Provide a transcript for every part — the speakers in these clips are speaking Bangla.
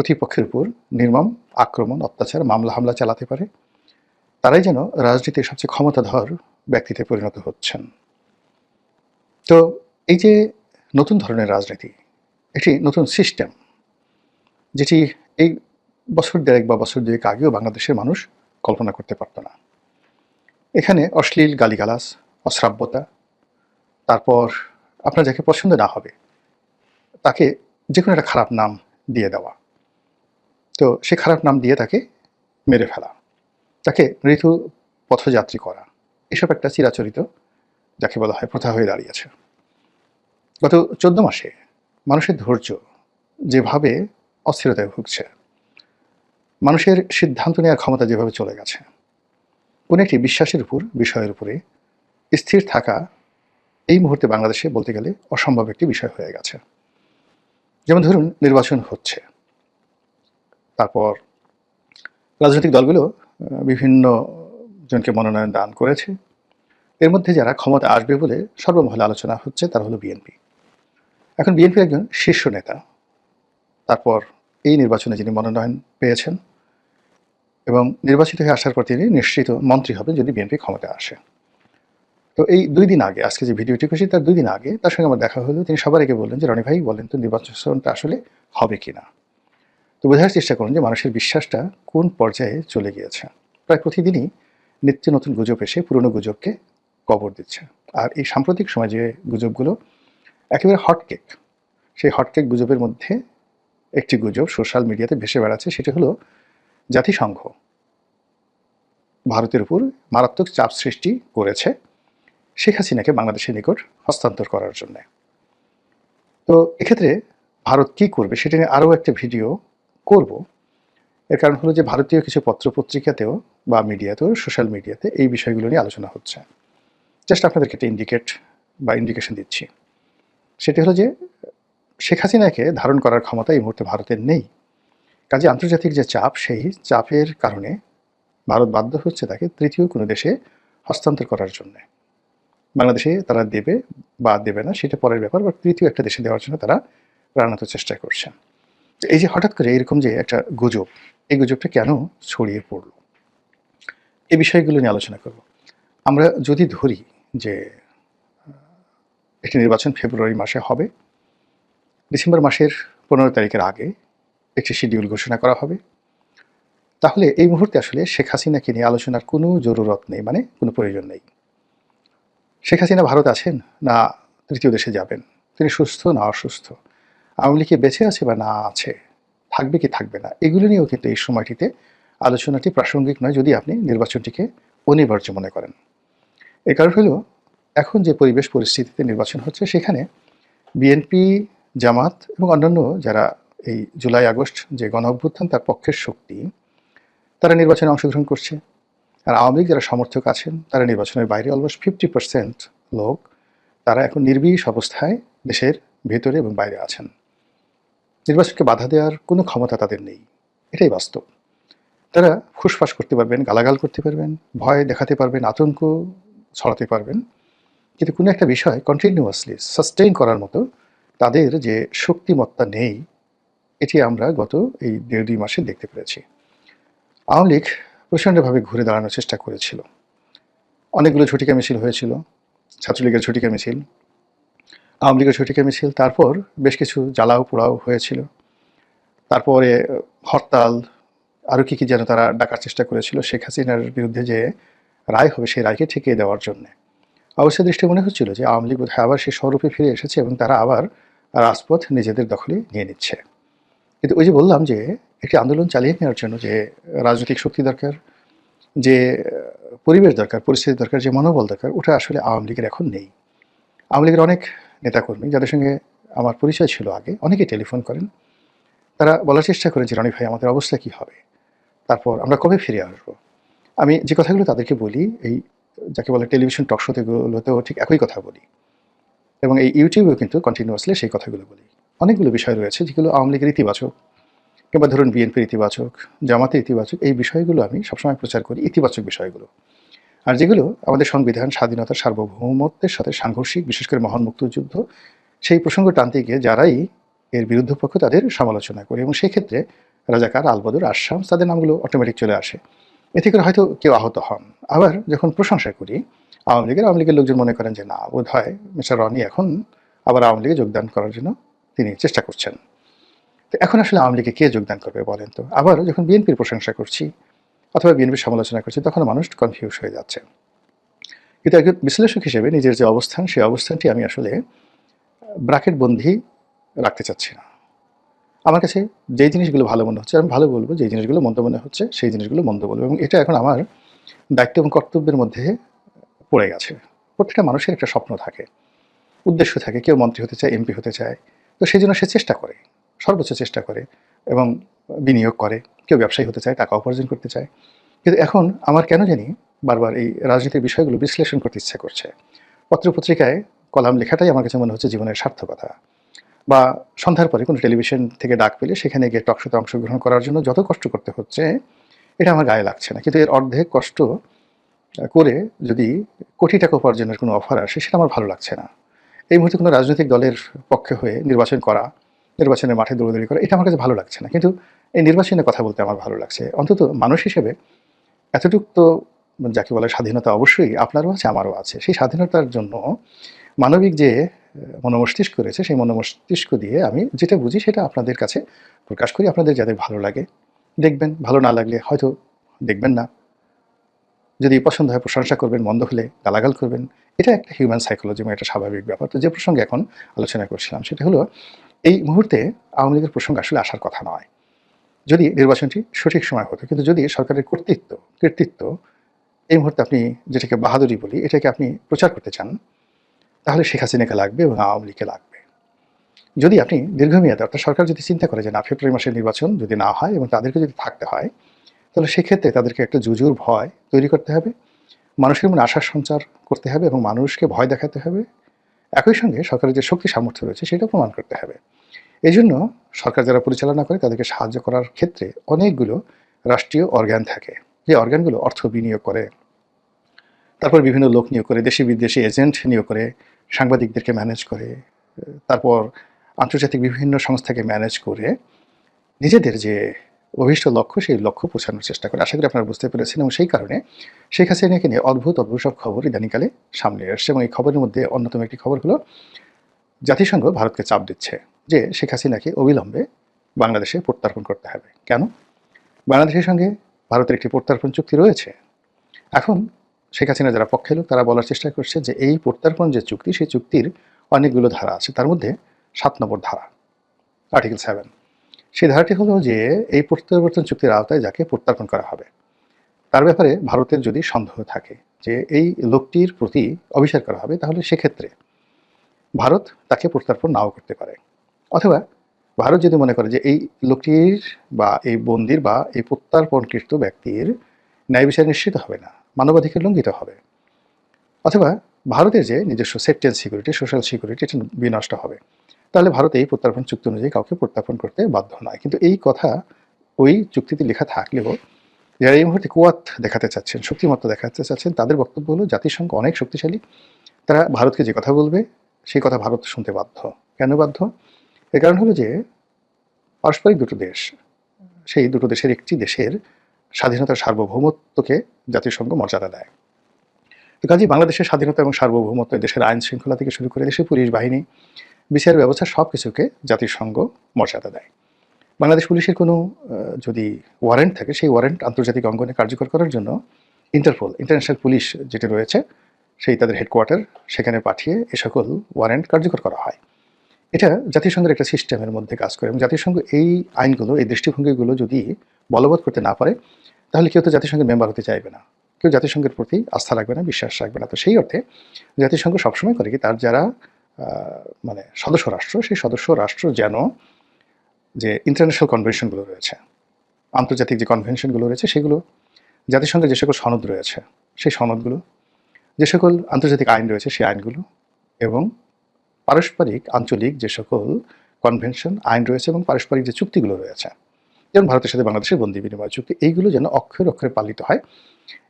প্রতিপক্ষের উপর নির্মম আক্রমণ, অত্যাচার, মামলা, হামলা চালাতে পারে। তারাই যেন রাজনীতির সবচেয়ে ক্ষমতাধর ব্যক্তিতে পরিণত হচ্ছেন। তো এই যে নতুন ধরনের রাজনীতি, এটি নতুন সিস্টেম যেটি এই বছর দেড়েক বা বছর দুয়েক আগেও বাংলাদেশের মানুষ কল্পনা করতে পারত না। এখানে অশ্লীল গালিগালাস অশ্রাব্যতা, তারপর আপনার যাকে পছন্দ না হবে, তাকে যে কোনো একটা খারাপ নাম দিয়ে দেওয়া। তো সে খারাপ নাম দিয়ে তাকে মেরে ফেলা। তাকে মৃত্যু পথযাত্রী করা। এসব একটা চিরাচরিত, যাকে বলা হয় প্রথা হয়ে দাঁড়িয়েছে। গত চোদ্দ মাসে মানুষের ধৈর্য যেভাবে অস্থিরতায় ভুগছে, মানুষের সিদ্ধান্ত নেওয়ার ক্ষমতা যেভাবে চলে গেছে, কোনো একটি বিশ্বাসের উপর, বিষয়ের উপরে স্থির থাকা এই মুহূর্তে বাংলাদেশে বলতে গেলে অসম্ভব একটি বিষয় হয়ে গেছে। যেমন ধরুন, নির্বাচন হচ্ছে। তারপর রাজনৈতিক দলগুলো বিভিন্ন জনকে মনোনয়ন দান করেছে। এর মধ্যে যারা ক্ষমতা আসবে বলে সর্বমহলে আলোচনা হচ্ছে, তারা হলো বিএনপি। এখন বিএনপির একজন শীর্ষ নেতা। তারপর এই নির্বাচনে যিনি মনোনয়ন পেয়েছেন এবং নির্বাচিত হয়ে আসার পর তিনি নিশ্চিত মন্ত্রী হবেন যদি বিএনপি ক্ষমতা আসে। তো এই দুই দিন আগে, আজকে যে ভিডিওটি করছি, তার দুই দিন আগে তার সঙ্গে আমার দেখা হলো। তিনি সবার আগে বললেন যে, রনি ভাই, বলেন তো নির্বাচনটা আসলে হবে কিনা? তো বোঝার চেষ্টা করুন যে মানুষের বিশ্বাসটা কোন পর্যায়ে চলে গিয়েছে। প্রায় প্রতিদিনই নিত্য নতুন গুজব এসে পুরনো গুজবকে কবর দিচ্ছে। আর এই সাম্প্রতিক সময় যে গুজবগুলো একেবারে হটকেক সেই হটকেক গুজবের মধ্যে একটি গুজব সোশ্যাল মিডিয়াতে ভেসে বেড়াচ্ছে, সেটি হলো জাতিসংঘ। ভারতের উপর মারাত্মক চাপ সৃষ্টি করেছে শেখ হাসিনাকে বাংলাদেশের নিকট হস্তান্তর করার জন্য। তো এক্ষেত্রে ভারত কি করবে সেটা নিয়ে আরও একটা ভিডিও করব, এর কারণ হলো যে ভারতীয় কিছু পত্রপত্রিকাতেও বা মিডিয়াতেও, সোশ্যাল মিডিয়াতে এই বিষয়গুলো নিয়ে আলোচনা হচ্ছে। জাস্ট আপনাদেরকে একটা ইন্ডিকেট বা ইন্ডিকেশন দিচ্ছি। সেটি হলো যে শেখ হাসিনাকে ধারণ করার ক্ষমতা এই মুহূর্তে ভারতের নেই। কাজে আন্তর্জাতিক যে চাপ, সেই চাপের কারণে ভারত বাধ্য হচ্ছে তাকে তৃতীয় কোনো দেশে হস্তান্তর করার জন্য। বাংলাদেশে তারা দেবে বা দেবে না, সেটা পরের ব্যাপার, বা তৃতীয় একটা দেশে দেওয়ার জন্য তারা প্রাণান্ত চেষ্টা করছে। তো এই যে হঠাৎ করে এরকম যে একটা গুজব, এই গুজবটা কেন ছড়িয়ে পড়ল? এই বিষয়গুলো নিয়ে আলোচনা করব। আমরা যদি ধরি যে একটি নির্বাচন ফেব্রুয়ারি মাসে হবে, ডিসেম্বর মাসের পনেরো তারিখের আগে একটি শিডিউল ঘোষণা করা হবে। তাহলে এই মুহূর্তে আসলে শেখ হাসিনাকে নিয়ে আলোচনার কোনো জরুরত নেই মানে কোনো প্রয়োজন নেই। শেখ হাসিনা ভারত আছেন না তৃতীয় দেশে যাবেন? তিনি সুস্থ না অসুস্থ? আওয়ামী লীগে বেঁচে আছে বা না আছে? থাকবে কি থাকবে না? এগুলো নিয়েও কিন্তু এই সময়টিতে আলোচনাটি প্রাসঙ্গিক নয়, যদি আপনি নির্বাচনটিকে অনিবার্য মনে করেন। এ কারণ হলো, এখন যে পরিবেশ পরিস্থিতিতে নির্বাচন হচ্ছে, সেখানে বিএনপি, জামাত এবং অন্যান্য যারা এই জুলাই, আগস্ট যে গণ অভ্যুত্থান তার পক্ষের শক্তি, তারা নির্বাচনে অংশগ্রহণ করছে। আর আওয়ামী লীগ যারা সমর্থক আছেন, তারা নির্বাচনের বাইরে অলমোস্ট ফিফটি পার্সেন্ট লোক, তারা এখন নির্বিষ অবস্থায় দেশের ভেতরে এবং বাইরে আছেন। নির্বাচনকে বাধা দেওয়ার কোনো ক্ষমতা তাদের নেই। এটাই বাস্তব। তারা ফুসফাস করতে পারবেন, গালাগাল করতে পারবেন, ভয় দেখাতে পারবেন, আতঙ্ক ছড়াতে পারবেন। কিন্তু কোনো একটা বিষয় কন্টিনিউয়াসলি সাস্টেইন করার মতো তাদের যে শক্তিমত্তা নেই, এটি আমরা গত এই দেড় দুই মাসে দেখতে পেরেছি। আওয়ামী লীগ প্রচণ্ডভাবে ঘুরে দাঁড়ানোর চেষ্টা করেছিল। অনেকগুলো ঝটিকা মিছিল হয়েছিল, ছাত্রলীগের ঝটিকা মিছিল আওয়ামী লীগের ঝটিকা মিছিল, তারপর বেশ কিছু জ্বালাও পোড়াও হয়েছিল। তারপরে, হরতাল আরও কী কী যেন তারা ডাকার চেষ্টা করেছিল শেখ হাসিনার বিরুদ্ধে যে রায় হবে, সেই রায়কে ঠেকিয়ে দেওয়ার জন্য। অবশ্যই দৃষ্টি মনে হচ্ছিল যে আওয়ামী লীগ বোধহয় আবার সেই স্বরূপে ফিরে এসেছে এবং তারা আবার রাজপথ নিজেদের দখলে নিয়ে নিচ্ছে। কিন্তু ওই যে বললাম যে, একটি আন্দোলন চালিয়ে নেওয়ার জন্য যে রাজনৈতিক শক্তি দরকার, যে পরিবেশ দরকার, পরিস্থিতি দরকার, যে মনোবল দরকার, ওটা আসলে আওয়ামী লীগের এখন নেই। আওয়ামী লীগের অনেক নেতাকর্মী যাদের সঙ্গে আমার পরিচয় ছিল আগে, অনেকেই টেলিফোন করেন। তারা বলার চেষ্টা করেন যে, রনি ভাই, আমাদের অবস্থা কী হবে? তারপর আমরা কবে ফিরে আসব? আমি যে কথাগুলো তাদেরকে বলি, এই যাকে বলে টেলিভিশন টক শোতেগুলোতেও ঠিক একই কথা বলি। এবং এই ইউটিউবেও কিন্তু কন্টিনিউয়াসলি সেই কথাগুলো বলি। অনেকগুলো বিষয় রয়েছে যেগুলো আওয়ামী লীগের ইতিবাচক কিংবা ধরুন বিএনপির ইতিবাচক জামাতের ইতিবাচক, এই বিষয়গুলো আমি সবসময় প্রচার করি, ইতিবাচক বিষয়গুলো। আর যেগুলো আমাদের সংবিধান স্বাধীনতার সার্বভৌমত্বের সাথে সাংঘর্ষিক, বিশেষ করে মহান মুক্তিযুদ্ধ, সেই প্রসঙ্গ টানতে গিয়ে যারাই এর বিরুদ্ধ পক্ষ তাদের সমালোচনা করি এবং সেক্ষেত্রে রাজাকার আলবদর আশাম তাদের নামগুলো অটোমেটিক চলে আসে। এতে করে হয়তো কেউ আহত হন। আবার যখন প্রশংসা করি, আওয়ামী লীগের আওয়ামী লীগের লোকজন মনে করেন যে না বোধ হয় মিস্টার রনি এখন আবার আওয়ামী লীগে যোগদান করার জন্য তিনি চেষ্টা করছেন। তো এখন আসলে আওয়ামী লীগে কে যোগদান করবে বলেন তো? আবার যখন বিএনপির প্রশংসা করছি অথবা বিএনপির সমালোচনা করছে, তখন মানুষ কনফিউজ হয়ে যাচ্ছে। কিন্তু একজন বিশ্লেষক হিসেবে নিজের যে অবস্থান, সেই অবস্থানটি আমি আসলে ব্রাকেট বন্ধি রাখতে চাচ্ছি না। আমার কাছে যেই জিনিসগুলো ভালো মনে হচ্ছে, আমি ভালো বলব, যেই জিনিসগুলো মন্দ মনে হচ্ছে, সেই জিনিসগুলো মন্দ বলব। এবং এটা এখন আমার দায়িত্ব এবং কর্তব্যের মধ্যে পড়ে গেছে। প্রত্যেকটা মানুষের একটা স্বপ্ন থাকে, উদ্দেশ্য থাকে, কেউ মন্ত্রী হতে চায়, এমপি হতে চায়। তো সেই জন্য সে চেষ্টা করে, সর্বোচ্চ চেষ্টা করে এবং বিনিয়োগ করে। কেউ ব্যবসায়ী হতে চায়, টাকা উপার্জন করতে চায়। কিন্তু এখন আমার কেন জানি বারবার এই রাজনীতির বিষয়গুলো বিশ্লেষণ করতে ইচ্ছা করছে। পত্রপত্রিকায় কলাম লেখাটাই আমার কাছে মনে হচ্ছে জীবনের সার্থকতা। বা সন্ধ্যার পরে কোনো টেলিভিশন থেকে ডাক পেলে সেখানে গিয়ে টকশোতে অংশগ্রহণ করার জন্য যত কষ্ট করতে হচ্ছে, এটা আমার গায়ে লাগছে না। কিন্তু এর অর্ধেক কষ্ট করে যদি কোটি টাকা উপার্জনের কোনো অফার আসে, সেটা আমার ভালো লাগছে না। এই মুহূর্তে কোনো রাজনৈতিক দলের পক্ষে হয়ে নির্বাচন করা, নির্বাচনের মাঠে দৌড়দৌড়ি করা, এটা আমার কাছে ভালো লাগছে না। কিন্তু এই নির্বাচনের কথা বলতে আমার ভালো লাগছে। অন্তত মানুষ হিসেবে এতটুক তো যাকে বলে স্বাধীনতা অবশ্যই আপনারও আছে, আমারও আছে। সেই স্বাধীনতার জন্য মানবিক যে মনোমস্তিষ্ক রয়েছে, সেই মনোমস্তিষ্ক দিয়ে আমি যেটা বুঝি সেটা আপনাদের কাছে প্রকাশ করি। আপনাদের যাদের ভালো লাগে, দেখবেন। ভালো না লাগলে হয়তো দেখবেন না। যদি পছন্দ হয়, প্রশংসা করবেন। মন্দ হলে গালাগাল করবেন। এটা একটা হিউম্যান সাইকোলজি একটা স্বাভাবিক ব্যাপার। তো যে প্রসঙ্গে এখন আলোচনা করছিলাম, সেটা হলো, এই মুহূর্তে আওয়ামী লীগের প্রসঙ্গ আসলে আসার কথা নয়। যদি নির্বাচনটি সঠিক সময় হতো, কিন্তু যদি সরকারের কর্তৃত্ব কর্তৃত্ব এই মুহূর্তে আপনি যেটাকে বাহাদুরি বলি, এটাকে আপনি প্রচার করতে চান, তাহলে শেখ হাসিনাকে লাগবে এবং আওয়ামী লীগকে লাগবে। যদি আপনি দীর্ঘমেয়াদে, অর্থাৎ সরকার যদি চিন্তা করে যে না, ফেব্রুয়ারি মাসের নির্বাচন যদি না হয় এবং তাদেরকে যদি থাকতে হয়, তাহলে সেক্ষেত্রে তাদেরকে একটা জুজুর ভয় তৈরি করতে হবে, মানুষের মনে আশার সঞ্চার করতে হবে এবং মানুষকে ভয় দেখাতে হবে। একই সঙ্গে সরকারের যে শক্তি সামর্থ্য রয়েছে সেটা প্রমাণ করতে হবে। এই জন্য সরকার যারা পরিচালনা করে, তাদেরকে সাহায্য করার ক্ষেত্রে অনেকগুলো রাষ্ট্রীয় অর্গান থাকে। যে অর্গানগুলো অর্থ বিনিয়োগ করে, তারপর বিভিন্ন লোক নিয়োগ করে, দেশি বিদেশি এজেন্ট নিয়োগ করে, সাংবাদিকদেরকে ম্যানেজ করে, তারপর আন্তর্জাতিক বিভিন্ন সংস্থাকে ম্যানেজ করে, নিজেদের যে অভিষ্ট লক্ষ্য, সেই লক্ষ্য পৌঁছানোর চেষ্টা করে। আশা করি আপনারা বুঝতে পেরেছেন এবং সেই কারণে শেখ হাসিনাকে নিয়ে অদ্ভুত অদ্ভুত সব খবর ইদানিকালে সামনে আসছে এবং এই খবরের মধ্যে অন্যতম একটি খবর হলো, জাতিসংঘ ভারতকে চাপ দিচ্ছে। যে শেখ হাসিনাকে অবিলম্বে বাংলাদেশে প্রত্যার্পণ করতে হবে। কেন? বাংলাদেশের সঙ্গে ভারতের একটি প্রত্যার্পণ চুক্তি রয়েছে। এখন শেখ হাসিনা যারা পক্ষে লোক, তারা বলার চেষ্টা করছে যে এই প্রত্যার্পণ যে চুক্তি, সেই চুক্তির অনেকগুলো ধারা আছে। তার মধ্যে সাত নম্বর ধারা আর্টিকেল সেভেন সেই ধারাটি হলো যে এই প্রত্যাবর্তন চুক্তির আওতায় যাকে প্রত্যার্পণ করা হবে। তার ব্যাপারে ভারতের যদি সন্দেহ থাকে যে এই লোকটির প্রতি অবিচার করা হবে, তাহলে সেক্ষেত্রে ভারত তাকে প্রত্যার্পণ নাও করতে পারে। অথবা ভারত যদি মনে করে যে এই লোকটির বা এই বন্দির বা এই প্রত্যার্পণকৃত ব্যক্তির ন্যায় বিচার নিশ্চিত হবে না, মানবাধিকার লঙ্ঘিত হবে। অথবা ভারতের যে নিজস্ব safety and security, social security, এটা বিনষ্ট হবে। তাহলে ভারত এই প্রত্যার্পণ চুক্তি অনুযায়ী কাউকে প্রত্যার্পণ করতে বাধ্য নয়। কিন্তু এই কথা ওই চুক্তিতে লেখা থাকলেও যারা এই মুহূর্তে কুয়াত দেখাতে চাচ্ছেন, শক্তিমত্তা দেখাতে চাচ্ছেন, তাদের বক্তব্য হলো জাতিসংঘ অনেক শক্তিশালী। তারা ভারতকে যে কথা বলবে, সেই কথা ভারত শুনতে বাধ্য। কেন বাধ্য? এর কারণ হলো যে পারস্পরিক দুটো দেশ, সেই দুটো দেশের একটি দেশের স্বাধীনতার সার্বভৌমত্বকে জাতিসংঘ মর্যাদা দেয়। তো কাজে বাংলাদেশের স্বাধীনতা এবং সার্বভৌমত্ব দেশের আইন শৃঙ্খলা থেকে শুরু করে দেশের পুলিশ বাহিনী, বিচার ব্যবস্থা সব কিছুকে জাতিসংঘ মর্যাদা দেয়। বাংলাদেশ পুলিশের কোনো যদি ওয়ারেন্ট থাকে, সেই ওয়ারেন্ট আন্তর্জাতিক অঙ্গনে কার্যকর করার জন্য ইন্টারপোল ইন্টারন্যাশনাল পুলিশ যেটি রয়েছে, সেই তাদের হেডকোয়ার্টার সেখানে পাঠিয়ে এ সকল ওয়ারেন্ট কার্যকর করা হয়। এটা জাতিসংঘের একটা সিস্টেমের মধ্যে কাজ করে এবং জাতিসংঘ এই আইনগুলো, এই দৃষ্টিভঙ্গিগুলো যদি বলবৎ করতে না পারে, তাহলে কেউ তো জাতিসংঘের মেম্বার হতে চাইবে না। কেউ জাতিসংঘের প্রতি আস্থা রাখবে না, বিশ্বাস রাখবে না। তো সেই অর্থে জাতিসংঘ সবসময় করে কি, তার যারা মানে সদস্য রাষ্ট্র, সেই সদস্য রাষ্ট্র যেন যে ইন্টারন্যাশনাল কনভেনশনগুলো রয়েছে, আন্তর্জাতিক যে কনভেনশনগুলো রয়েছে, সেগুলো জাতিসংঘের যে সকল সনদ রয়েছে, সেই সনদগুলো, যে সকল আন্তর্জাতিক আইন রয়েছে, সেই আইনগুলো এবং পারস্পরিক, আঞ্চলিক যে সকল কনভেনশন আইন রয়েছে এবং পারস্পরিক যে চুক্তিগুলো রয়েছে। যেমন ভারতের সাথে বাংলাদেশের বন্দি বিনিময় চুক্তি, এইগুলো যেন অক্ষরে অক্ষরে পালিত হয়,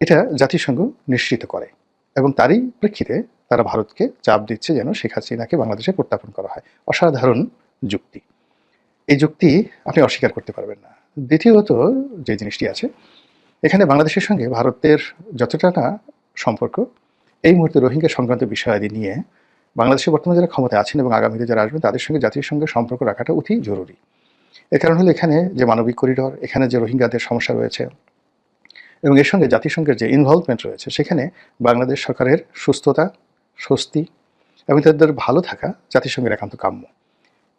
এটা জাতিসংঘ নিশ্চিত করে এবং তারই প্রেক্ষিতে তারা ভারতকে চাপ দিচ্ছে যেন শেখ হাসিনাকে বাংলাদেশে প্রত্যাপন করা হয়। অসাধারণ যুক্তি। এই যুক্তি আপনি অস্বীকার করতে পারবেন না। দ্বিতীয়ত যে জিনিসটি আছে, এখানে বাংলাদেশের সঙ্গে ভারতের যতটা না সম্পর্ক, এই মুহূর্তে রোহিঙ্গা সংক্রান্ত বিষয়াদি নিয়ে বাংলাদেশে বর্তমানে যারা ক্ষমতায় আছেন এবং আগামীতে যারা আসবেন, তাদের সঙ্গে জাতির সঙ্গে সম্পর্ক রাখাটা অতি জরুরি। এর কারণ হলো এখানে যে মানবিক করিডর এখানে যে রোহিঙ্গাদের সমস্যা রয়েছে এবং এর সঙ্গে জাতিসংঘের যে ইনভলভমেন্ট রয়েছে, সেখানে বাংলাদেশ সরকারের সুস্থতা, স্বস্তি এবং তাদের ভালো থাকা জাতিসংঘের একান্ত কাম্য।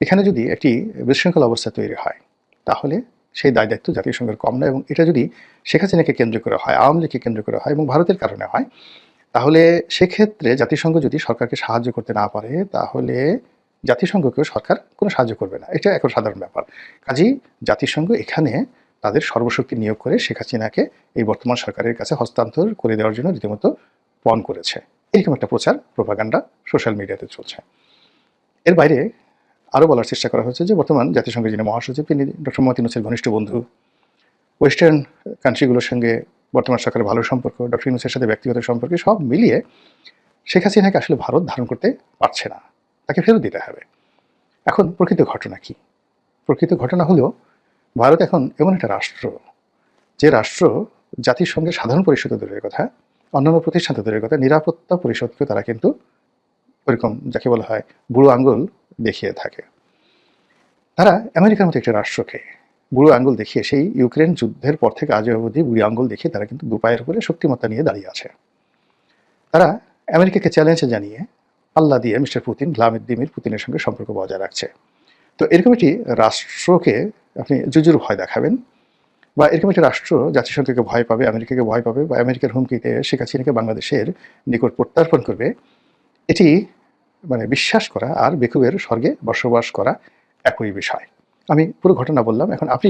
এখানে যদি একটি বিশৃঙ্খল অবস্থা তৈরি হয়, তাহলে সেই দায় দায়িত্ব জাতিসংঘের কম না এবং এটা যদি শেখ হাসিনাকে কেন্দ্র করে হয়, আওয়ামী লীগকে কেন্দ্র করে হয় এবং ভারতের কারণে হয় তাহলে সেক্ষেত্রে জাতিসংঘ যদি সরকারকে সাহায্য করতে না পারে, তাহলে জাতিসংঘকেও সরকার কোনো সাহায্য করবে না। এটা এখন সাধারণ ব্যাপার। কাজেই জাতিসংঘ এখানে তাদের সর্বশক্তি নিয়োগ করে শেখ হাসিনাকে এই বর্তমান সরকারের কাছে হস্তান্তর করে দেওয়ার জন্য রীতিমতো পণ করেছে। এরকম একটা প্রচার, প্রোপাগান্ডা সোশ্যাল মিডিয়াতে চলছে। এর বাইরে আরও বলার চেষ্টা করা হচ্ছে যে বর্তমান জাতিসংঘের যিনি মহাসচিব তিনি ডক্টর মোহাম্মদ ইউনুসের ঘনিষ্ঠ বন্ধু। ওয়েস্টার্ন কান্ট্রিগুলোর সঙ্গে বর্তমান সরকারের ভালো সম্পর্ক ডক্টর ইউনুসের সাথে ব্যক্তিগত সম্পর্কে, সব মিলিয়ে শেখ হাসিনাকে আসলে ভারত ধারণ করতে পারছে না। তাকে ফেরত দিতে হবে। এখন প্রকৃত ঘটনা কি? প্রকৃত ঘটনা হলো, ভারত এখন এমন একটা রাষ্ট্র, যে রাষ্ট্র জাতিসংঘের সাধারণ পরিষদ দূরের কথা, অন্যান্য প্রতিষ্ঠান দূরের কথা, নিরাপত্তা পরিষদকে তারা কিন্তু ওইরকম যাকে বলা হয় বুড়ো আঙ্গুল দেখিয়ে থাকে। তারা আমেরিকার মতো একটি রাষ্ট্রকে বুড়ো আঙ্গুল দেখিয়ে সেই ইউক্রেন যুদ্ধের পর থেকে আজ অবধি বুড়ি আঙ্গুল দেখিয়ে তারা কিন্তু দুপায়ের উপরে শক্তিমত্তা নিয়ে দাঁড়িয়ে আছে। তারা আমেরিকাকে চ্যালেঞ্জ জানিয়ে আল্লাহ দিয়ে মিস্টার পুতিন, ভ্লাদিমির পুতিনের সঙ্গে সম্পর্ক বজায় রাখছে। তো এরকম একটি রাষ্ট্রকে আপনি জুজুর ভয় দেখাবেন বা এরকম একটি রাষ্ট্র জাতিসংঘকে ভয় পাবে, আমেরিকাকে ভয় পাবে বা আমেরিকার হুমকিতে শেখ হাসিনাকে বাংলাদেশের নিকট প্রত্যার্পণ করবে, এটি মানে বিশ্বাস করা আর বেকুবের স্বর্গে বসবাস করা একই বিষয়। আমি পুরো ঘটনা বললাম। এখন আপনি